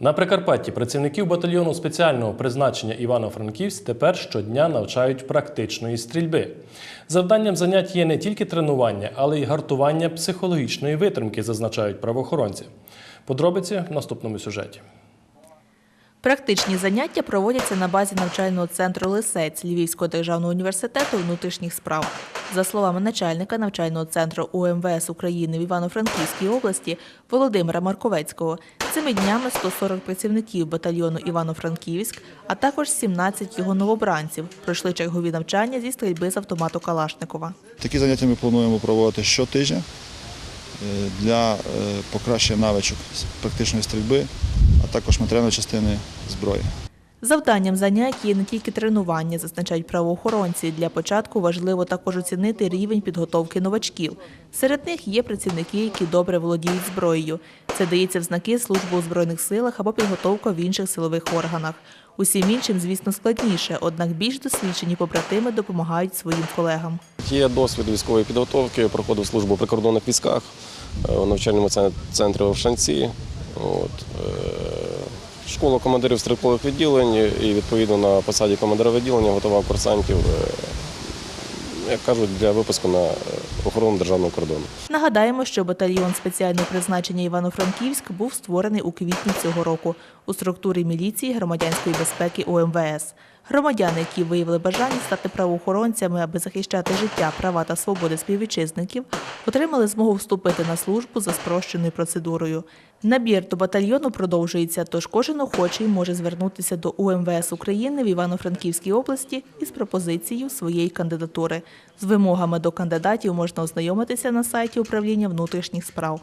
На Прикарпатті працівників батальйону спеціального призначення Івано-Франківськ тепер щодня навчають практичної стрільби. Завданням занять є не тільки тренування, але й гартування психологічної витримки, зазначають правоохоронці. Подробиці в наступному сюжеті. Практичні заняття проводяться на базі навчального центру Лисець Львівського державного університету внутрішніх справ. За словами начальника навчального центру УМВС України в Івано-Франківській області Володимира Марковецького, цими днями 140 працівників батальйону Івано-Франківськ, а також 17 його новобранців пройшли чергові навчання зі стрільби з автомату Калашникова. Такі заняття ми плануємо проводити щотижня е, для е, покращення навичок практичної стрільби, а також матеріальної частини зброї. Завданням занять є не тільки тренування, зазначають правоохоронці. Для початку важливо також оцінити рівень підготовки новачків. Серед них є працівники, які добре володіють зброєю. Це дається в знаки служби у збройних силах або підготовка в інших силових органах. Усім іншим, звісно, складніше, однак більш досвідчені побратими допомагають своїм колегам. Є досвід військової підготовки, проходив службу в прикордонних військах е, у навчальному цен- центрі Овшанці. От, е, школа командирів стрілкових відділень і відповідно на посаді командира відділення готував курсантів, е, як кажуть, для випуску на е, охорону державного кордону. Нагадаємо, що батальйон спеціального призначення Івано-Франківськ був створений у квітні цього року у структурі міліції громадянської безпеки УМВС. Громадяни, які виявили бажання стати правоохоронцями, аби захищати життя, права та свободи співвітчизників, отримали змогу вступити на службу за спрощеною процедурою. Набір до батальйону продовжується, тож кожен охочий може звернутися до УМВС України в Івано-Франківській області із пропозицією своєї кандидатури. З вимогами до кандидатів можна ознайомитися на сайті управління внутрішніх справ.